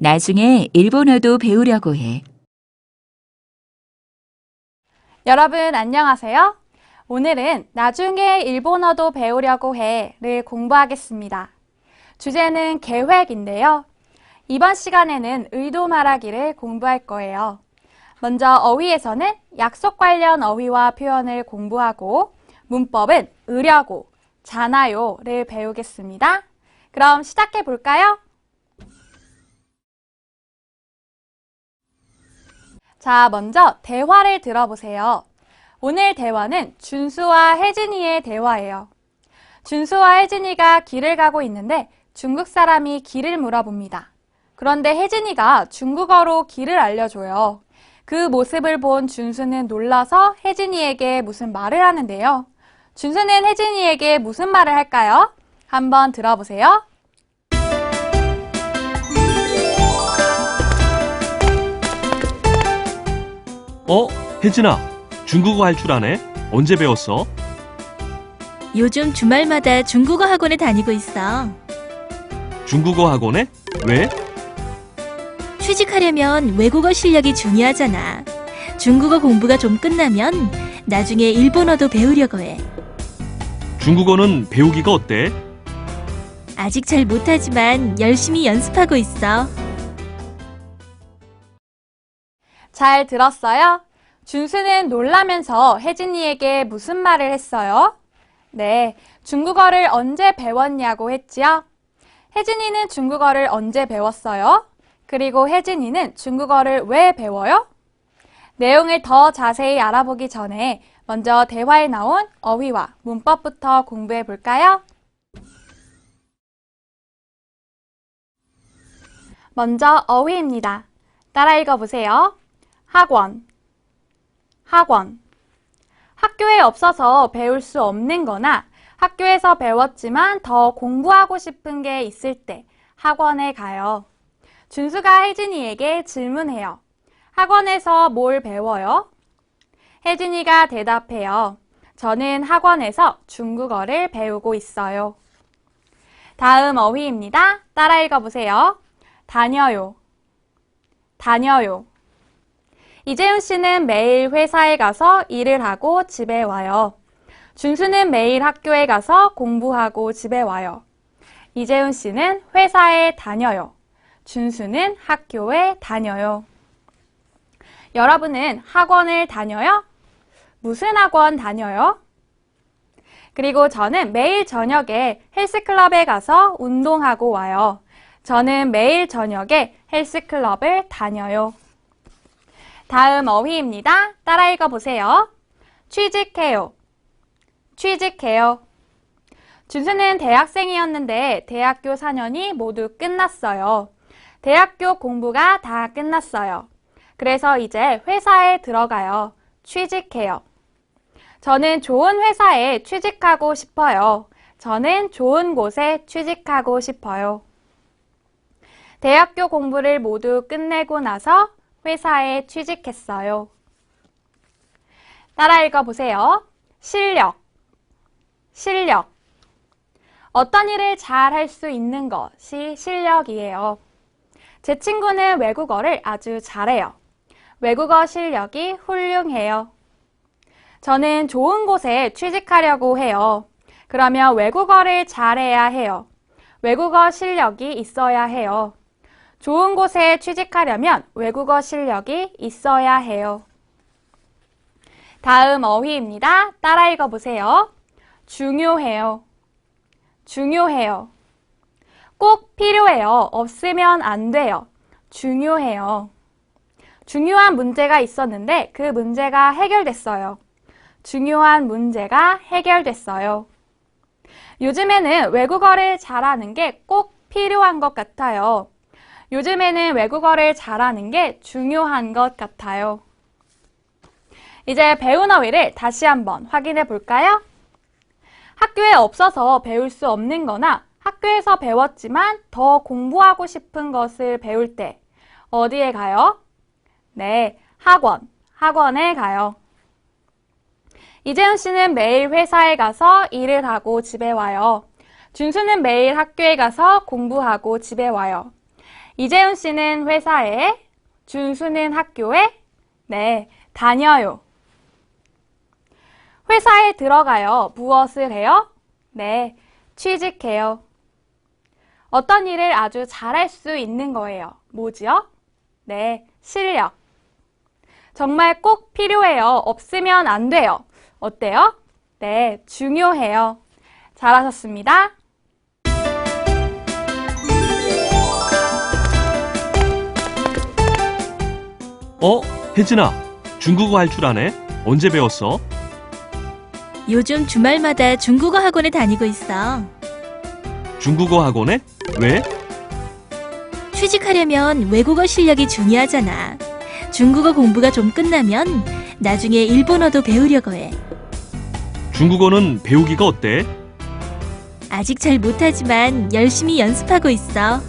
나중에 일본어도 배우려고 해. 여러분 안녕하세요. 오늘은 나중에 일본어도 배우려고 해를 공부하겠습니다. 주제는 계획인데요. 이번 시간에는 의도 말하기를 공부할 거예요. 먼저 어휘에서는 약속 관련 어휘와 표현을 공부하고 문법은 으려고, 잖아요를 배우겠습니다. 그럼 시작해 볼까요? 자, 먼저 대화를 들어보세요. 오늘 대화는 준수와 혜진이의 대화예요. 준수와 혜진이가 길을 가고 있는데 중국 사람이 길을 물어봅니다. 그런데 혜진이가 중국어로 길을 알려줘요. 그 모습을 본 준수는 놀라서 혜진이에게 무슨 말을 하는데요. 준수는 혜진이에게 무슨 말을 할까요? 한번 들어보세요. 어? 혜진아, 중국어 할 줄 아네? 언제 배웠어? 요즘 주말마다 중국어 학원에 다니고 있어. 중국어 학원에? 왜? 취직하려면 외국어 실력이 중요하잖아. 중국어 공부가 좀 끝나면 나중에 일본어도 배우려고 해. 중국어는 배우기가 어때? 아직 잘 못하지만 열심히 연습하고 있어. 잘 들었어요? 준수는 놀라면서 혜진이에게 무슨 말을 했어요? 네, 중국어를 언제 배웠냐고 했지요? 혜진이는 중국어를 언제 배웠어요? 그리고 혜진이는 중국어를 왜 배워요? 내용을 더 자세히 알아보기 전에 먼저 대화에 나온 어휘와 문법부터 공부해 볼까요? 먼저 어휘입니다. 따라 읽어보세요. 학원, 학원. 학교에 없어서 배울 수 없는 거나 학교에서 배웠지만 더 공부하고 싶은 게 있을 때 학원에 가요. 준수가 혜진이에게 질문해요. 학원에서 뭘 배워요? 혜진이가 대답해요. 저는 학원에서 중국어를 배우고 있어요. 다음 어휘입니다. 따라 읽어보세요. 다녀요. 다녀요. 이재훈 씨는 매일 회사에 가서 일을 하고 집에 와요. 준수는 매일 학교에 가서 공부하고 집에 와요. 이재훈 씨는 회사에 다녀요. 준수는 학교에 다녀요. 여러분은 학원을 다녀요? 무슨 학원 다녀요? 그리고 저는 매일 저녁에 헬스클럽에 가서 운동하고 와요. 저는 매일 저녁에 헬스클럽을 다녀요. 다음 어휘입니다. 따라 읽어보세요. 취직해요. 취직해요. 준수는 대학생이었는데 대학교 4년이 모두 끝났어요. 대학교 공부가 다 끝났어요. 그래서 이제 회사에 들어가요. 취직해요. 저는 좋은 회사에 취직하고 싶어요. 저는 좋은 곳에 취직하고 싶어요. 대학교 공부를 모두 끝내고 나서 회사에 취직했어요. 따라 읽어보세요. 실력, 실력. 어떤 일을 잘 할 수 있는 것이 실력이에요. 제 친구는 외국어를 아주 잘해요. 외국어 실력이 훌륭해요. 저는 좋은 곳에 취직하려고 해요. 그러면 외국어를 잘해야 해요. 외국어 실력이 있어야 해요. 좋은 곳에 취직하려면 외국어 실력이 있어야 해요. 다음 어휘입니다. 따라 읽어보세요. 중요해요. 중요해요. 꼭 필요해요. 없으면 안 돼요. 중요해요. 중요한 문제가 있었는데 그 문제가 해결됐어요. 중요한 문제가 해결됐어요. 요즘에는 외국어를 잘하는 게 꼭 필요한 것 같아요. 요즘에는 외국어를 잘하는 게 중요한 것 같아요. 이제 배운 어휘를 다시 한번 확인해 볼까요? 학교에 없어서 배울 수 없는 거나 학교에서 배웠지만 더 공부하고 싶은 것을 배울 때 어디에 가요? 네, 학원. 학원에 가요. 이재훈 씨는 매일 회사에 가서 일을 하고 집에 와요. 준수는 매일 학교에 가서 공부하고 집에 와요. 이재훈 씨는 회사에, 준수는 학교에, 네, 다녀요. 회사에 들어가요. 무엇을 해요? 네, 취직해요. 어떤 일을 아주 잘할 수 있는 거예요. 뭐지요? 네, 실력. 정말 꼭 필요해요. 없으면 안 돼요. 어때요? 네, 중요해요. 잘하셨습니다. 어? 혜진아, 중국어 할 줄 아네? 언제 배웠어? 요즘 주말마다 중국어 학원에 다니고 있어. 중국어 학원에? 왜? 취직하려면 외국어 실력이 중요하잖아. 중국어 공부가 좀 끝나면 나중에 일본어도 배우려고 해. 중국어는 배우기가 어때? 아직 잘 못하지만 열심히 연습하고 있어.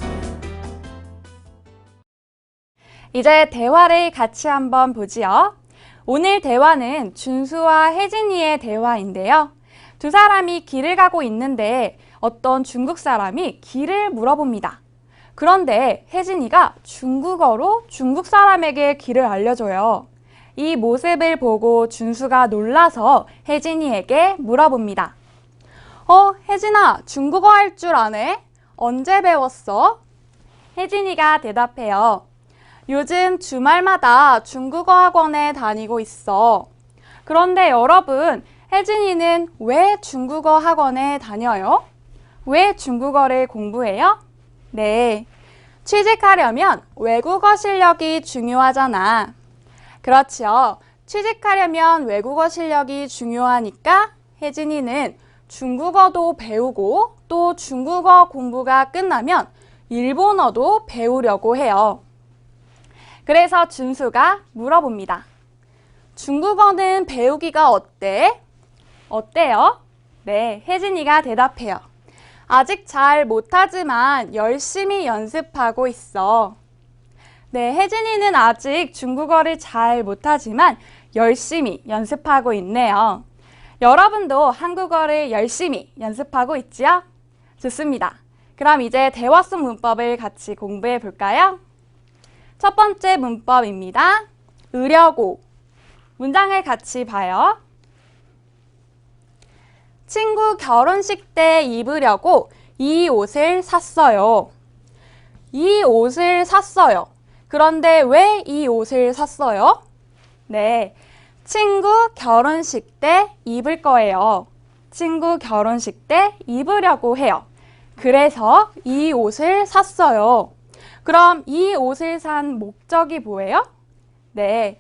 이제 대화를 같이 한번 보지요. 오늘 대화는 준수와 혜진이의 대화인데요. 두 사람이 길을 가고 있는데 어떤 중국 사람이 길을 물어봅니다. 그런데 혜진이가 중국어로 중국 사람에게 길을 알려줘요. 이 모습을 보고 준수가 놀라서 혜진이에게 물어봅니다. 어, 혜진아, 중국어 할 줄 아네? 언제 배웠어? 혜진이가 대답해요. 요즘 주말마다 중국어 학원에 다니고 있어. 그런데 여러분, 혜진이는 왜 중국어 학원에 다녀요? 왜 중국어를 공부해요? 네. 취직하려면 외국어 실력이 중요하잖아. 그렇죠. 취직하려면 외국어 실력이 중요하니까 혜진이는 중국어도 배우고 또 중국어 공부가 끝나면 일본어도 배우려고 해요. 그래서 준수가 물어봅니다. 중국어는 배우기가 어때? 어때요? 네, 혜진이가 대답해요. 아직 잘 못하지만 열심히 연습하고 있어. 네, 혜진이는 아직 중국어를 잘 못하지만 열심히 연습하고 있네요. 여러분도 한국어를 열심히 연습하고 있지요? 좋습니다. 그럼 이제 대화 속 문법을 같이 공부해 볼까요? 첫 번째 문법입니다. 으려고. 문장을 같이 봐요. 친구 결혼식 때 입으려고 이 옷을 샀어요. 이 옷을 샀어요. 그런데 왜 이 옷을 샀어요? 네. 친구 결혼식 때 입을 거예요. 친구 결혼식 때 입으려고 해요. 그래서 이 옷을 샀어요. 그럼 이 옷을 산 목적이 뭐예요? 네.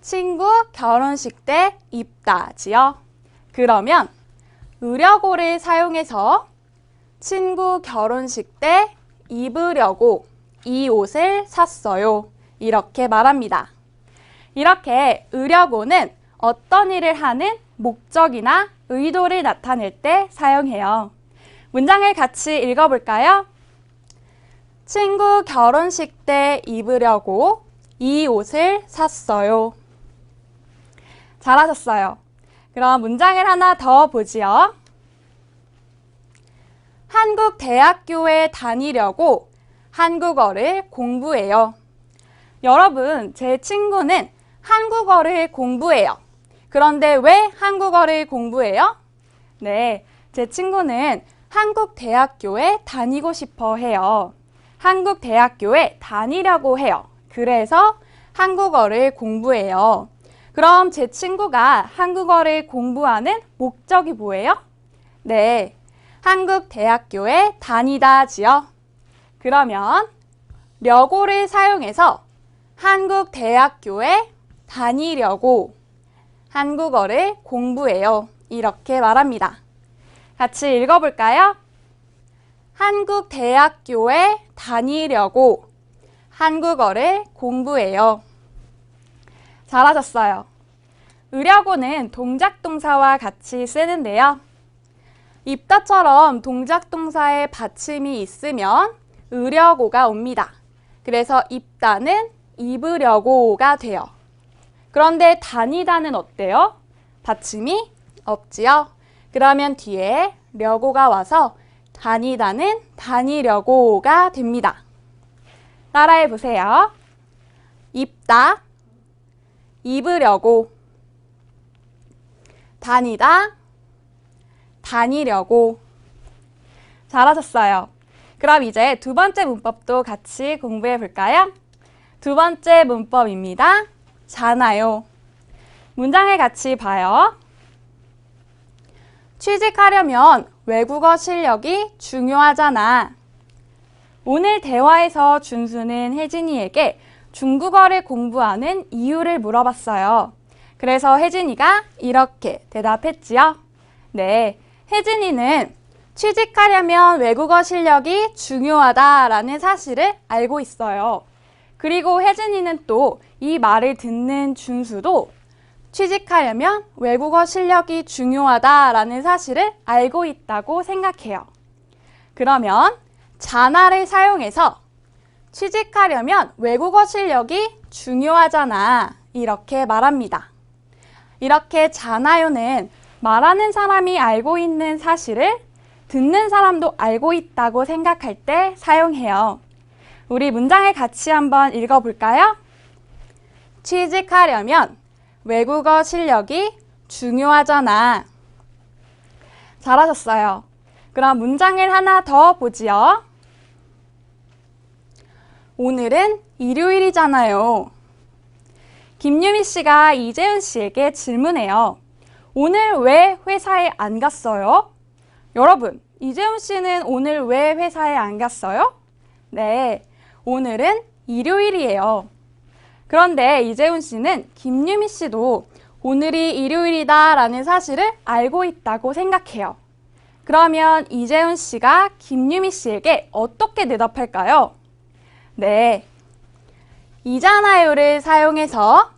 친구 결혼식 때 입다지요. 그러면 으려고를 사용해서 친구 결혼식 때 입으려고 이 옷을 샀어요. 이렇게 말합니다. 이렇게 으려고는 어떤 일을 하는 목적이나 의도를 나타낼 때 사용해요. 문장을 같이 읽어볼까요? 친구 결혼식 때 입으려고 이 옷을 샀어요. 잘하셨어요. 그럼 문장을 하나 더 보지요. 한국 대학교에 다니려고 한국어를 공부해요. 여러분, 제 친구는 한국어를 공부해요. 그런데 왜 한국어를 공부해요? 네, 제 친구는 한국 대학교에 다니고 싶어 해요. 한국 대학교에 다니려고 해요. 그래서 한국어를 공부해요. 그럼 제 친구가 한국어를 공부하는 목적이 뭐예요? 네, 한국 대학교에 다니다지요. 그러면 려고를 사용해서 한국 대학교에 다니려고 한국어를 공부해요. 이렇게 말합니다. 같이 읽어볼까요? 한국 대학교에 다니려고 한국어를 공부해요. 잘하셨어요. 으려고는 동작 동사와 같이 쓰는데요. 입다처럼 동작 동사에 받침이 있으면 으려고가 옵니다. 그래서 입다는 입으려고가 돼요. 그런데 다니다는 어때요? 받침이 없지요? 그러면 뒤에 려고가 와서 다니다는 다니려고가 됩니다. 따라해 보세요. 입다, 입으려고, 다니다, 다니려고. 잘하셨어요. 그럼 이제 두 번째 문법도 같이 공부해 볼까요? 두 번째 문법입니다. 잖아요. 문장을 같이 봐요. 취직하려면 외국어 실력이 중요하잖아. 오늘 대화에서 준수는 혜진이에게 중국어를 공부하는 이유를 물어봤어요. 그래서 혜진이가 이렇게 대답했지요. 네, 혜진이는 취직하려면 외국어 실력이 중요하다라는 사실을 알고 있어요. 그리고 혜진이는 또 이 말을 듣는 준수도 취직하려면 외국어 실력이 중요하다라는 사실을 알고 있다고 생각해요. 그러면 자나를 사용해서 취직하려면 외국어 실력이 중요하잖아. 이렇게 말합니다. 이렇게 자나요는 말하는 사람이 알고 있는 사실을 듣는 사람도 알고 있다고 생각할 때 사용해요. 우리 문장을 같이 한번 읽어볼까요? 취직하려면 외국어 실력이 중요하잖아. 잘하셨어요. 그럼 문장을 하나 더 보지요. 오늘은 일요일이잖아요. 김유미 씨가 이재훈 씨에게 질문해요. 오늘 왜 회사에 안 갔어요? 여러분, 이재훈 씨는 오늘 왜 회사에 안 갔어요? 네, 오늘은 일요일이에요. 그런데 이재훈 씨는 김유미 씨도 오늘이 일요일이다라는 사실을 알고 있다고 생각해요. 그러면 이재훈 씨가 김유미 씨에게 어떻게 대답할까요? 네. 이잖아요를 사용해서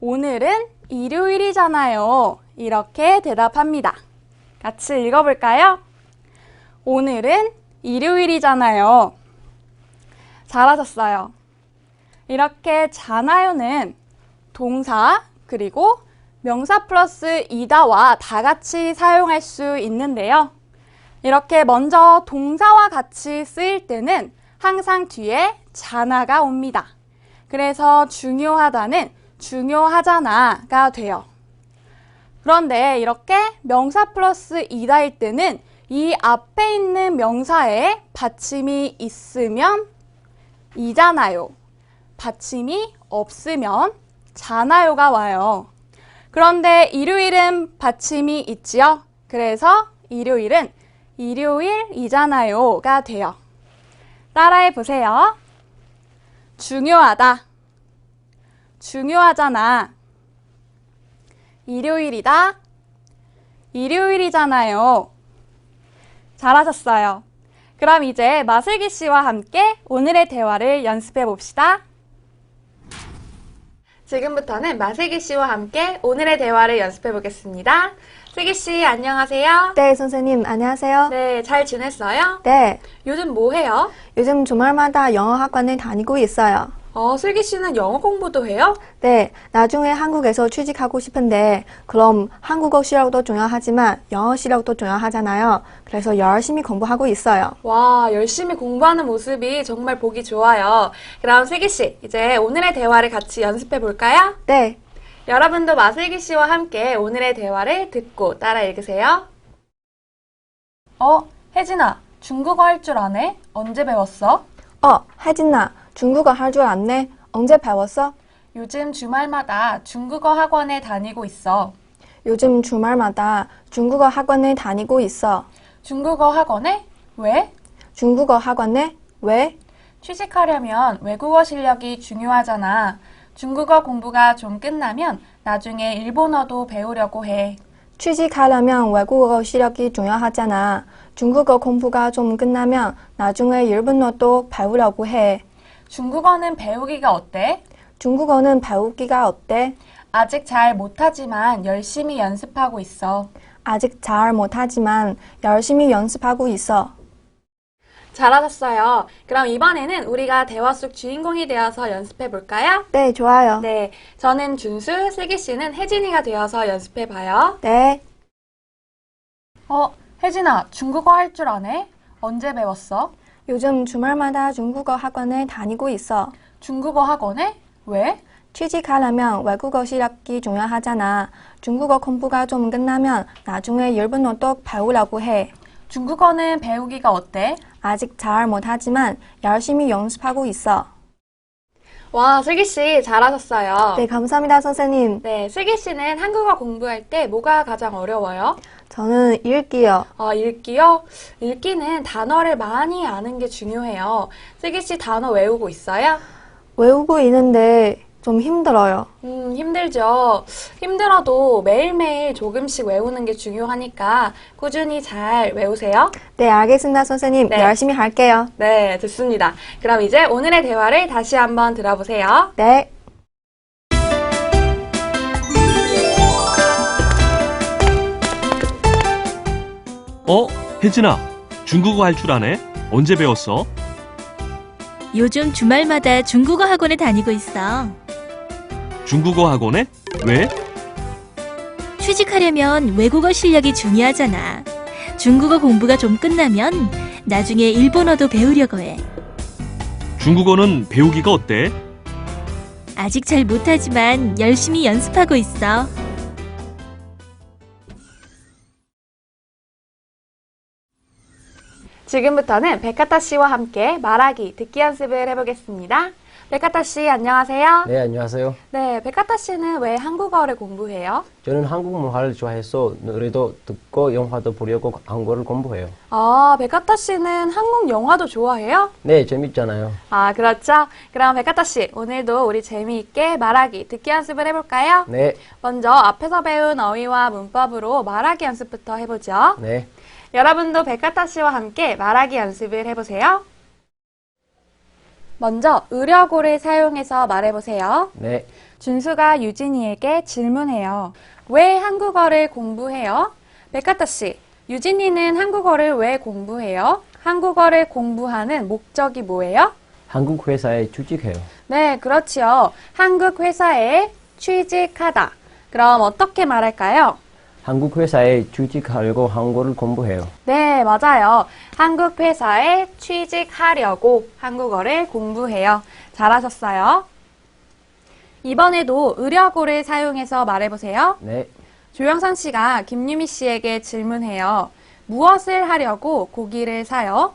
오늘은 일요일이잖아요. 이렇게 대답합니다. 같이 읽어볼까요? 오늘은 일요일이잖아요. 잘하셨어요. 이렇게 잖아요는 동사 그리고 명사 플러스 이다와 다 같이 사용할 수 있는데요. 이렇게 먼저 동사와 같이 쓰일 때는 항상 뒤에 자나가 옵니다. 그래서 중요하다는 중요하잖아가 돼요. 그런데 이렇게 명사 플러스 이다일 때는 이 앞에 있는 명사에 받침이 있으면 이잖아요. 받침이 없으면 잖아요가 와요. 그런데 일요일은 받침이 있지요. 그래서 일요일은 일요일이잖아요가 돼요. 따라해 보세요. 중요하다. 중요하잖아. 일요일이다. 일요일이잖아요. 잘하셨어요. 그럼 이제 마슬기 씨와 함께 오늘의 대화를 연습해 봅시다. 지금부터는 마슬기 씨와 함께 오늘의 대화를 연습해 보겠습니다. 슬기 씨, 안녕하세요. 네, 선생님, 안녕하세요. 네. 네, 잘 지냈어요? 요즘 뭐 해요? 요즘 주말마다 영어 학원을 다니고 있어요. 어, 슬기 씨는 영어 공부도 해요? 네, 나중에 한국에서 취직하고 싶은데, 그럼 한국어 실력도 중요하지만 영어 실력도 중요하잖아요. 그래서 열심히 공부하고 있어요. 와, 열심히 공부하는 모습이 정말 보기 좋아요. 그럼 슬기 씨, 이제 오늘의 대화를 같이 연습해 볼까요? 네, 여러분도 마슬기 씨와 함께 오늘의 대화를 듣고 따라 읽으세요. 어, 혜진아, 중국어 할 줄 아네? 언제 배웠어? 어, 혜진아, 중국어 할 줄 아네? 언제 배웠어? 요즘 주말마다 중국어 학원에 다니고 있어. 요즘 주말마다 중국어 학원을 다니고 있어. 중국어 학원에? 왜? 중국어 학원에? 왜? 취직하려면 외국어 실력이 중요하잖아. 중국어 공부가 좀 끝나면 나중에 일본어도 배우려고 해. 취직하려면 외국어 실력이 중요하잖아. 중국어 공부가 좀 끝나면 나중에 일본어도 배우려고 해. 중국어는 배우기가 어때? 중국어는 배우기가 어때? 아직 잘 못하지만 열심히 연습하고 있어. 아직 잘 못하지만 열심히 연습하고 있어. 잘하셨어요. 그럼 이번에는 우리가 대화 속 주인공이 되어서 연습해 볼까요? 네, 좋아요. 네, 저는 준수, 슬기 씨는 혜진이가 되어서 연습해 봐요. 네. 어, 혜진아, 중국어 할 줄 아네? 언제 배웠어? 요즘 주말마다 중국어 학원에 다니고 있어. 중국어 학원에? 왜? 취직하려면 외국어 실력이 중요하잖아. 중국어 공부가 좀 끝나면 나중에 일본어도 배우려고 해. 중국어는 배우기가 어때? 아직 잘 못하지만 열심히 연습하고 있어. 와, 슬기 씨 잘하셨어요. 네, 감사합니다, 선생님. 네, 슬기 씨는 한국어 공부할 때 뭐가 가장 어려워요? 저는 읽기요. 아, 읽기요? 읽기는 단어를 많이 아는 게 중요해요. 슬기 씨 단어 외우고 있어요? 외우고 있는데 좀 힘들어요. 음, 힘들죠. 힘들어도 매일매일 조금씩 외우는 게 중요하니까 꾸준히 잘 외우세요. 네, 알겠습니다, 선생님. 네. 열심히 할게요. 네, 좋습니다. 그럼 이제 오늘의 대화를 다시 한번 들어보세요. 네. 어? 혜진아, 중국어 할 줄 아네? 언제 배웠어? 요즘 주말마다 중국어 학원에 다니고 있어. 중국어 학원에? 왜? 취직하려면 외국어 실력이 중요하잖아. 중국어 공부가 좀 끝나면 나중에 일본어도 배우려고 해. 중국어는 배우기가 어때? 아직 잘 못하지만 열심히 연습하고 있어. 지금부터는 백카타 씨와 함께 말하기, 듣기 연습을 해보겠습니다. 백카타 씨, 안녕하세요. 네, 안녕하세요. 네, 백카타 씨는 왜 한국어를 공부해요? 저는 한국 문화를 좋아해서 노래도 듣고 영화도 보려고 한국어를 공부해요. 아, 백카타 씨는 한국 영화도 좋아해요? 네, 재밌잖아요. 아, 그렇죠. 그럼 백카타 씨, 오늘도 우리 재미있게 말하기, 듣기 연습을 해볼까요? 네, 먼저 앞에서 배운 어휘와 문법으로 말하기 연습부터 해보죠. 네, 여러분도 백카타 씨와 함께 말하기 연습을 해보세요. 먼저 의려고를 사용해서 말해보세요. 네. 준수가 유진이에게 질문해요. 왜 한국어를 공부해요? 백카타 씨, 유진이는 한국어를 왜 공부해요? 한국어를 공부하는 목적이 뭐예요? 한국 회사에 취직해요. 네, 그렇지요. 한국 회사에 취직하다. 그럼 어떻게 말할까요? 한국 회사에 취직하려고 한국어를 공부해요. 네, 맞아요. 한국 회사에 취직하려고 한국어를 공부해요. 잘하셨어요. 이번에도 의려고를 사용해서 말해보세요. 네, 조영선 씨가 김유미 씨에게 질문해요. 무엇을 하려고 고기를 사요?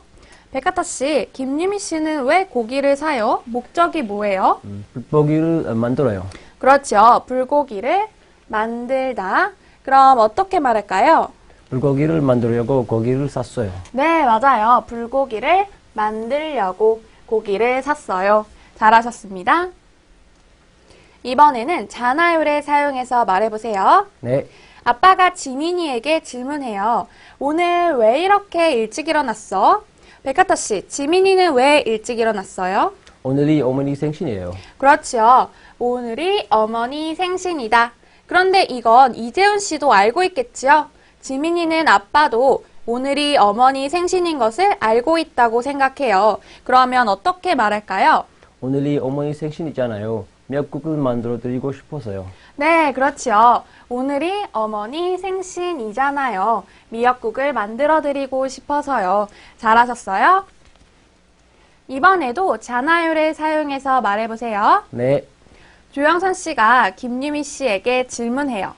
백가타 씨, 김유미 씨는 왜 고기를 사요? 목적이 뭐예요? 음, 불고기를 만들어요. 그렇죠. 불고기를 만들다. 그럼 어떻게 말할까요? 불고기를 만들려고 고기를 샀어요. 네, 맞아요. 불고기를 만들려고 고기를 샀어요. 잘하셨습니다. 이번에는 자나요를 사용해서 말해보세요. 네, 아빠가 지민이에게 질문해요. 오늘 왜 이렇게 일찍 일어났어? 백하타 씨, 지민이는 왜 일찍 일어났어요? 오늘이 어머니 생신이에요. 그렇죠. 오늘이 어머니 생신이다. 그런데 이건 이재훈 씨도 알고 있겠지요? 지민이는 아빠도 오늘이 어머니 생신인 것을 알고 있다고 생각해요. 그러면 어떻게 말할까요? 오늘이 어머니 생신이잖아요. 미역국을 만들어 드리고 싶어서요. 네, 그렇지요. 오늘이 어머니 생신이잖아요. 미역국을 만들어 드리고 싶어서요. 잘하셨어요? 이번에도 자나요를 사용해서 말해보세요. 네, 조영선 씨가 김유미 씨에게 질문해요.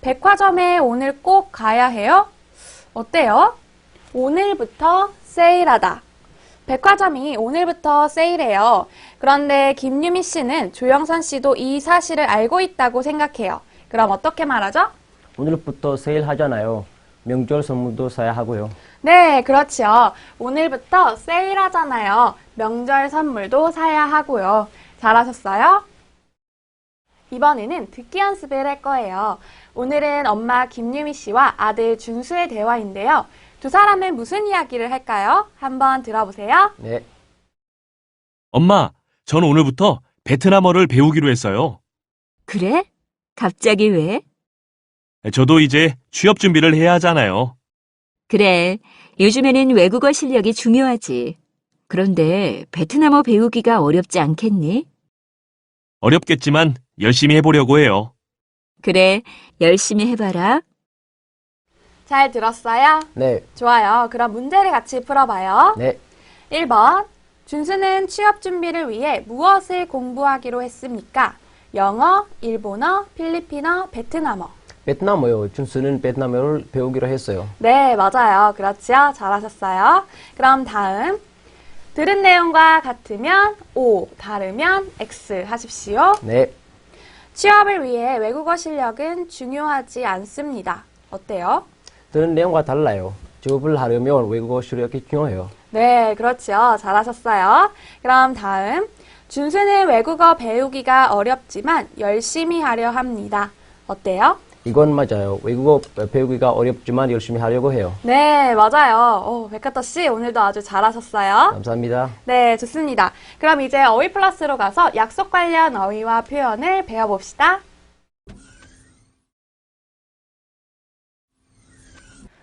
백화점에 오늘 꼭 가야 해요? 어때요? 오늘부터 세일하다. 백화점이 오늘부터 세일해요. 그런데 김유미 씨는 조영선 씨도 이 사실을 알고 있다고 생각해요. 그럼 어떻게 말하죠? 오늘부터 세일하잖아요. 명절 선물도 사야 하고요. 네, 그렇죠. 오늘부터 세일하잖아요. 명절 선물도 사야 하고요. 잘하셨어요? 이번에는 듣기 연습을 할 거예요. 오늘은 엄마 김유미 씨와 아들 준수의 대화인데요. 두 사람은 무슨 이야기를 할까요? 한번 들어보세요. 네, 엄마, 전 오늘부터 베트남어를 배우기로 했어요. 그래? 갑자기 왜? 저도 이제 취업 준비를 해야 하잖아요. 그래. 요즘에는 외국어 실력이 중요하지. 그런데 베트남어 배우기가 어렵지 않겠니? 어렵겠지만 열심히 해보려고 해요. 그래. 열심히 해봐라. 잘 들었어요? 네, 좋아요. 그럼 문제를 같이 풀어봐요. 네. 1번. 준수는 취업 준비를 위해 무엇을 공부하기로 했습니까? 영어, 일본어, 필리핀어, 베트남어. 베트남어요. 준수는 베트남어를 배우기로 했어요. 네, 맞아요. 그렇죠. 잘하셨어요. 그럼 다음. 들은 내용과 같으면 O, 다르면 X 하십시오. 네. 취업을 위해 외국어 실력은 중요하지 않습니다. 어때요? 들은 내용과 달라요. 취업을 하려면 외국어 실력이 중요해요. 네, 그렇죠. 잘하셨어요. 그럼 다음. 준수는 외국어 배우기가 어렵지만 열심히 하려 합니다. 어때요? 이건 맞아요. 외국어 배우기가 어렵지만 열심히 하려고 해요. 네, 맞아요. 오, 백카터 씨, 오늘도 아주 잘하셨어요. 감사합니다. 네, 좋습니다. 그럼 이제 어휘 플러스로 가서 약속 관련 어휘와 표현을 배워봅시다.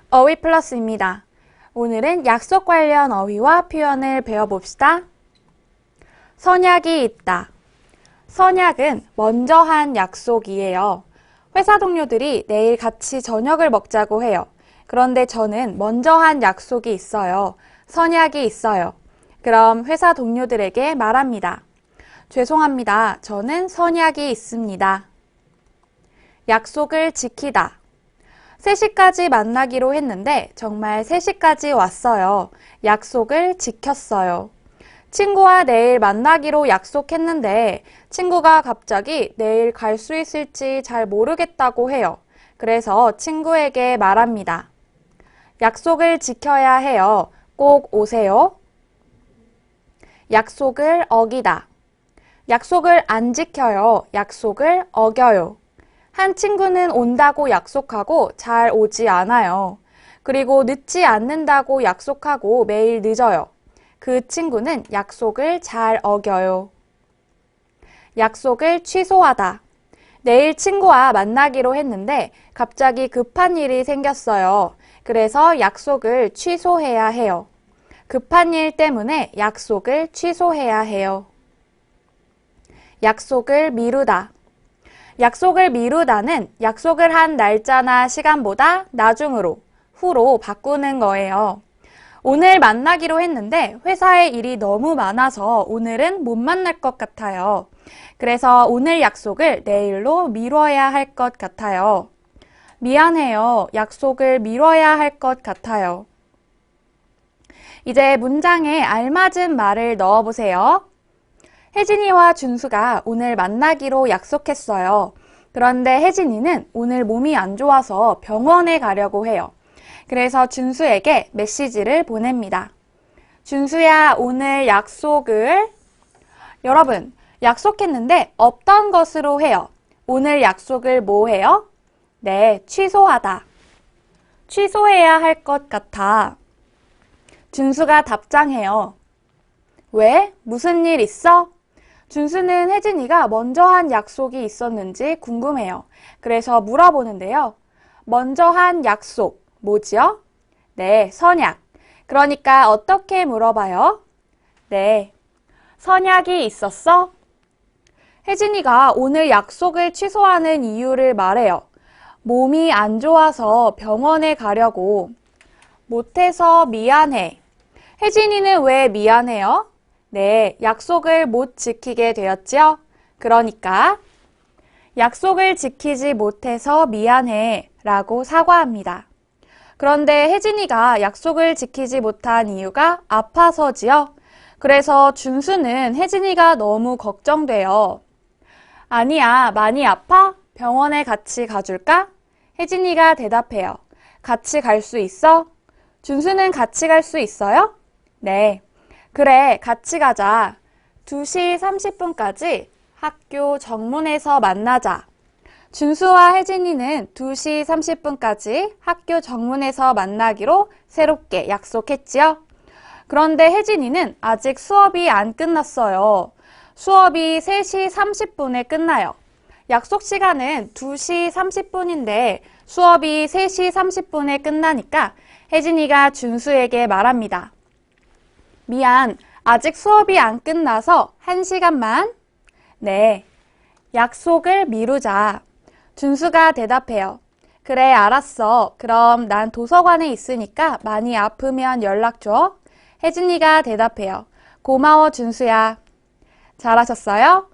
어휘 플러스입니다. 오늘은 약속 관련 어휘와 표현을 배워봅시다. 선약이 있다. 선약은 먼저 한 약속이에요. 회사 동료들이 내일 같이 저녁을 먹자고 해요. 그런데 저는 먼저 한 약속이 있어요. 선약이 있어요. 그럼 회사 동료들에게 말합니다. 죄송합니다. 저는 선약이 있습니다. 약속을 지키다. 3시까지 만나기로 했는데 정말 3시까지 왔어요. 약속을 지켰어요. 친구와 내일 만나기로 약속했는데 친구가 갑자기 내일 갈 수 있을지 잘 모르겠다고 해요. 그래서 친구에게 말합니다. 약속을 지켜야 해요. 꼭 오세요. 약속을 어기다. 약속을 안 지켜요. 약속을 어겨요. 한 친구는 온다고 약속하고 잘 오지 않아요. 그리고 늦지 않는다고 약속하고 매일 늦어요. 그 친구는 약속을 잘 어겨요. 약속을 취소하다. 내일 친구와 만나기로 했는데 갑자기 급한 일이 생겼어요. 그래서 약속을 취소해야 해요. 급한 일 때문에 약속을 취소해야 해요. 약속을 미루다. 약속을 미루다는 약속을 한 날짜나 시간보다 나중으로, 후로 바꾸는 거예요. 오늘 만나기로 했는데 회사에 일이 너무 많아서 오늘은 못 만날 것 같아요. 그래서 오늘 약속을 내일로 미뤄야 할 것 같아요. 미안해요. 약속을 미뤄야 할 것 같아요. 이제 문장에 알맞은 말을 넣어보세요. 혜진이와 준수가 오늘 만나기로 약속했어요. 그런데 혜진이는 오늘 몸이 안 좋아서 병원에 가려고 해요. 그래서 준수에게 메시지를 보냅니다. 준수야, 오늘 약속을 여러분, 약속했는데 없던 것으로 해요. 오늘 약속을 뭐 해요? 네, 취소하다. 취소해야 할 것 같아. 준수가 답장해요. 왜? 무슨 일 있어? 준수는 혜진이가 먼저 한 약속이 있었는지 궁금해요. 그래서 물어보는데요. 먼저 한 약속, 뭐지요? 네, 선약. 그러니까 어떻게 물어봐요? 네, 선약이 있었어? 혜진이가 오늘 약속을 취소하는 이유를 말해요. 몸이 안 좋아서 병원에 가려고. 못해서 미안해. 혜진이는 왜 미안해요? 네, 약속을 못 지키게 되었지요? 그러니까 약속을 지키지 못해서 미안해 라고 사과합니다. 그런데 혜진이가 약속을 지키지 못한 이유가 아파서지요? 그래서 준수는 혜진이가 너무 걱정돼요. 아니야, 많이 아파? 병원에 같이 가줄까? 혜진이가 대답해요. 같이 갈 수 있어? 준수는 같이 갈 수 있어요? 네. 그래, 같이 가자. 2시 30분까지 학교 정문에서 만나자. 준수와 혜진이는 2시 30분까지 학교 정문에서 만나기로 새롭게 약속했지요. 그런데 혜진이는 아직 수업이 안 끝났어요. 수업이 3시 30분에 끝나요. 약속 시간은 2시 30분인데 수업이 3시 30분에 끝나니까 혜진이가 준수에게 말합니다. 미안, 아직 수업이 안 끝나서 1시간만. 네, 약속을 미루자. 준수가 대답해요. 그래, 알았어. 그럼 난 도서관에 있으니까 많이 아프면 연락 줘. 혜진이가 대답해요. 고마워, 준수야. 잘하셨어요?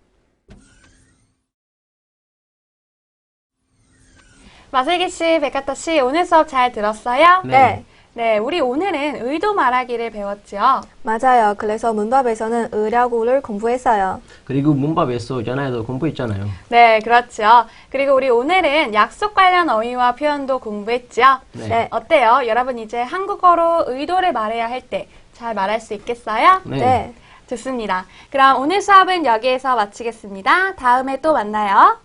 마슬기 씨, 백가타 씨, 오늘 수업 잘 들었어요? 네. 네, 우리 오늘은 의도 말하기를 배웠죠. 맞아요. 그래서 문법에서는 의라고를 공부했어요. 그리고 문법에서 전화에도 공부했잖아요. 네, 그렇죠. 그리고 우리 오늘은 약속 관련 어휘와 표현도 공부했죠. 네. 네. 어때요? 여러분 이제 한국어로 의도를 말해야 할 때 잘 말할 수 있겠어요? 네. 네. 좋습니다. 그럼 오늘 수업은 여기에서 마치겠습니다. 다음에 또 만나요.